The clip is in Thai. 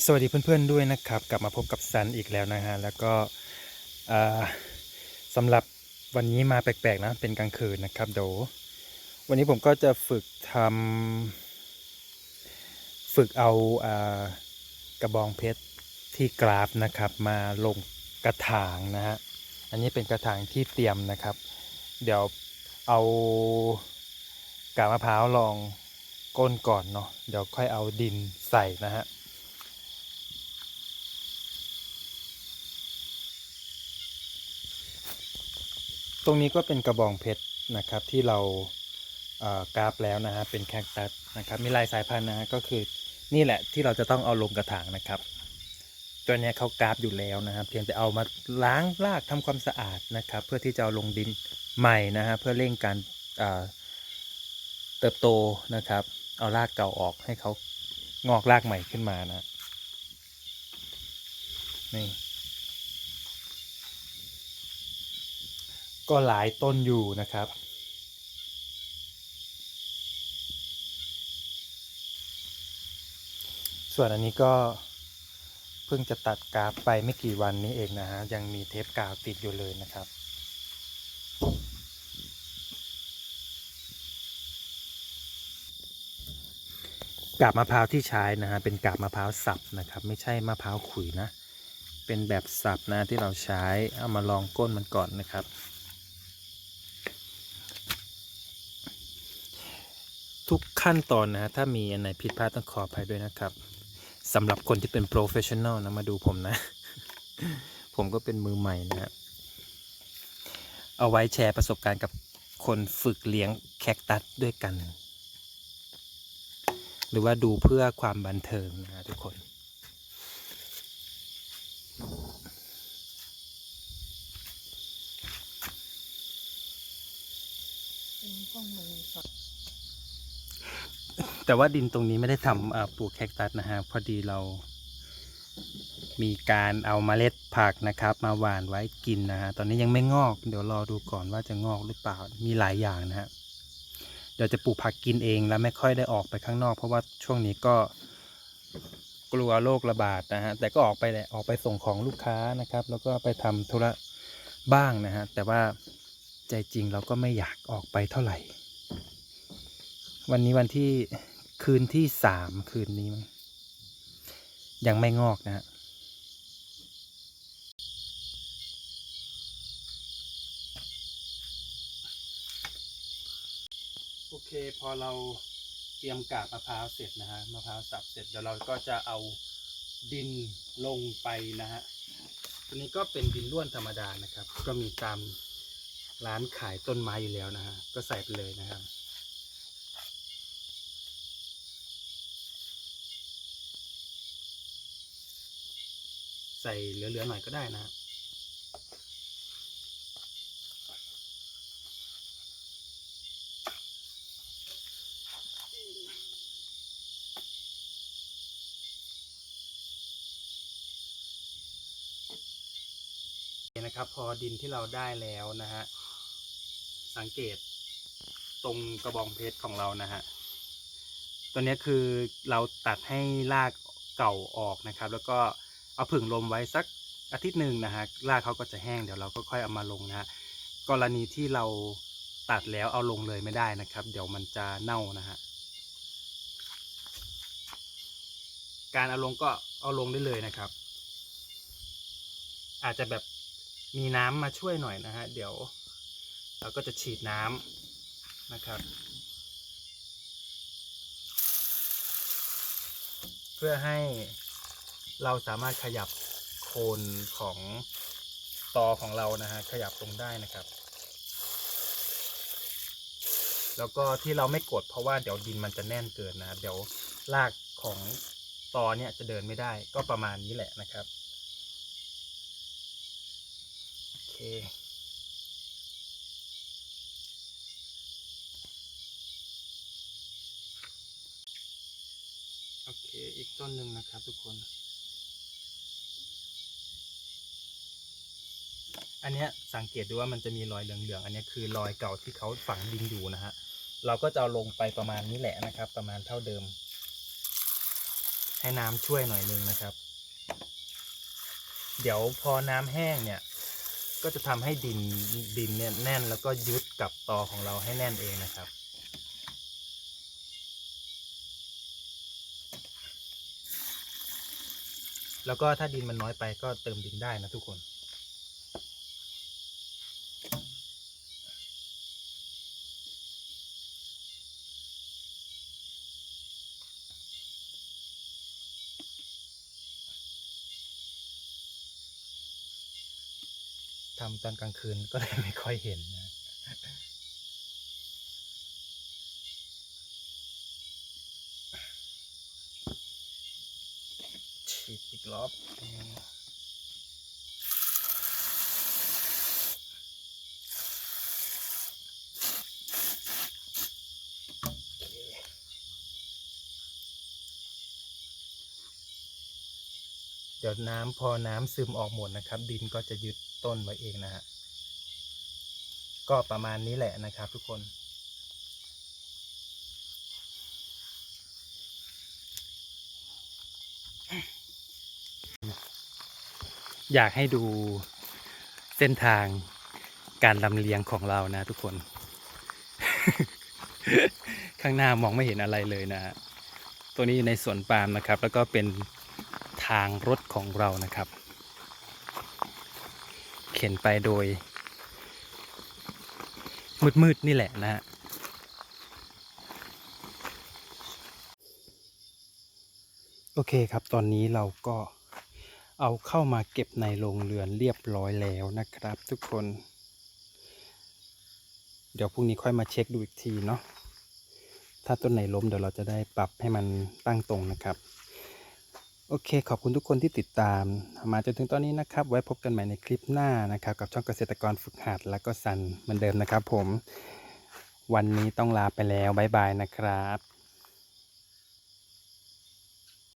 สวัสดีเพื่อนๆด้วยนะครับ กลับมาพบกับซันอีกแล้วนะฮะแล้วก็สำหรับวันนี้มาแปลกๆนะเป็นกลางคืนนะครับเดี๋ยววันนี้ผมก็จะฝึกทำฝึกเอาอากระบองเพชรที่กราฟนะครับ มาลงกระถางนะฮะอันนี้เป็นกระถางที่เตรียมนะครับ เดี๋ยวเอากาบมะพร้าวลองก้นก่อนเนาะเดี๋ยวค่อยเอาดินใส่นะฮะ ตรงนี้ก็เป็นกระบองเพชรนะครับที่เรากราฟแล้วนะฮะเป็นแคคตัสนะครับมีลายสายพันธุ์นะฮะก็คือนี่แหละที่เราจะต้องเอาลงกระถางนะครับ ตัวเนี้ยเขากราฟอยู่แล้วนะครับ เพียงแต่เอามาล้างรากทำความสะอาดนะครับ เพื่อที่จะเอาลงดินใหม่นะฮะเพื่อเร่งการเติบโตนะครับ เอารากเก่าออกให้เขางอกรากใหม่ขึ้นมานะนี่ ก็หลายต้นอยู่นะครับ ส่วนอันนี้ก็เพิ่งจะตัดกราฟไปไม่กี่วันนี้เองนะฮะ ยังมีเทปกาวติดอยู่เลยนะครับกาบมะพร้าวที่ใช้นะฮะเป็นกาบมะพร้าวสับนะครับ ไม่ใช่มะพร้าวขุยนะ เป็นแบบสับนะที่เราใช้เอามาลองก้นมันก่อนนะครับ ทุกขั้นตอนนะฮะถ้ามีอันไหนผิดพลาดต้องขออภัยด้วยนะครับสำหรับคนที่เป็นโปรเฟชชั่นอลนะมาดูผมนะ ผมก็เป็นมือใหม่นะฮะเอาไว้แชร์ประสบการณ์กับคนฝึกเลี้ยงแคคตัสด้วยกัน หรือว่าดูเพื่อความบันเทิงนะฮะทุกคน แต่ว่าดินตรงนี้ไม่ได้ทำปลูกแคคตัสนะฮะพอดีเรา มีการเอาเมล็ดผักนะครับ มาหว่านไว้กินนะฮะตอนนี้ยังไม่งอก เดี๋ยวรอดูก่อนว่าจะงอกหรือเปล่ามีหลายอย่างนะฮะเดี๋ยวจะปลูกผักกินเองแล้วไม่ค่อยได้ออกไปข้างนอก เพราะว่าช่วงนี้ก็กลัวโรคระบาดนะฮะแต่ก็ออกไปแหละออกไปส่งของลูกค้านะครับ แล้วก็ไปทำธุระบ้างนะฮะแต่ว่าใจจริงเราก็ไม่อยากออกไปเท่าไหร่ วันนี้วันที่ คืนที่สามคืนนี้มั้งยังไม่งอกนะฮะโอเคพอเราเตรียมกาบมะพร้าวเสร็จนะฮะมะพร้าวสับเสร็จเดี๋ยวเราก็จะเอาดินลงไปนะฮะตัวนี้ก็เป็นดินล้วนธรรมดานะครับ ก็มีตามร้านขายต้นไม้อยู่แล้วนะฮะก็ใส่ไปเลยนะครับ ใส่เหลือๆหน่อยก็ได้นะนะครับพอดินที่เราได้แล้วนะฮะสังเกตตรงกระบองเพชรของเรานะฮะตัวนี้คือเราตัดให้รากเก่าออกนะครับ แล้วก็ เอาผึ่งลมไว้สักอาทิตย์หนึ่งนะฮะรากเขาก็จะแห้งเดี๋ยวเราก็ค่อยเอามาลงนะฮะกรณีที่เราตัดแล้วเอาลงเลยไม่ได้นะครับ เดี๋ยวมันจะเน่านะฮะการเอาลงก็เอาลงได้เลยนะครับ อาจจะแบบมีน้ำมาช่วยหน่อยนะฮะเดี๋ยวเราก็จะฉีดน้ำนะครับ เพื่อให้ เราสามารถขยับโคนของตอของเรานะฮะขยับตรงได้นะครับ แล้วก็ที่เราไม่กดเพราะว่าเดี๋ยวดินมันจะแน่นเกินนะเดี๋ยวรากของตอเนี่ยจะเดินไม่ได้ก็ประมาณนี้แหละนะครับโอเคโอเค อีกต้นหนึ่งนะครับทุกคน อันเนี้ยสังเกตดูว่ามันจะมีรอยเหลืองๆ อันนี้คือรอยเก่าที่เขาฝังดินอยู่นะฮะ เราก็จะเอาลงไปประมาณนี้แหละนะครับ ประมาณเท่าเดิม ให้น้ำช่วยหน่อยนึงนะครับ เดี๋ยวพอน้ำแห้งเนี่ย ก็จะทำให้ดินดินเนี่ยแน่นแล้วก็ยึดกับตอของเราให้แน่นเองนะครับแล้วก็ถ้าดินมันน้อยไปก็เติมดินได้นะทุกคน ทำตอนกลางคืนก็เลยไม่ค่อยเห็นนะฉีดอีกรอบอืมโอเค เดี๋ยวน้ำพอน้ำซึมออกหมดนะครับ ดินก็จะยึดต้นไว้เองนะฮะก็ประมาณนี้แหละนะครับ ทุกคนอยากให้ดูเส้นทางการลำเลียงของเรานะทุกคน ข้างหน้ามองไม่เห็นอะไรเลยนะฮะตัวนี้อยู่ในสวนปาล์มนะครับ แล้วก็เป็น ทางรถของเรานะครับ เข็นไปโดย มืดๆนี่แหละนะฮะโอเคครับตอนนี้เราก็เอาเข้ามาเก็บในโรงเรือนเรียบร้อยแล้วนะครับ ทุกคน เดี๋ยวพรุ่งนี้ค่อยมาเช็คดูอีกทีเนาะถ้าต้นไหนล้มเดี๋ยวเราจะได้ปรับให้มันตั้งตรงนะครับ โอเค ขอบคุณทุกคนที่ติดตาม มาจนถึงตอนนี้นะครับ ไว้พบกันใหม่ในคลิปหน้านะครับ กับช่องเกษตรกรฝึกหัดแล้วก็สันเหมือนเดิมนะครับผม วันนี้ต้องลาไปแล้ว บ๊ายบายนะครับ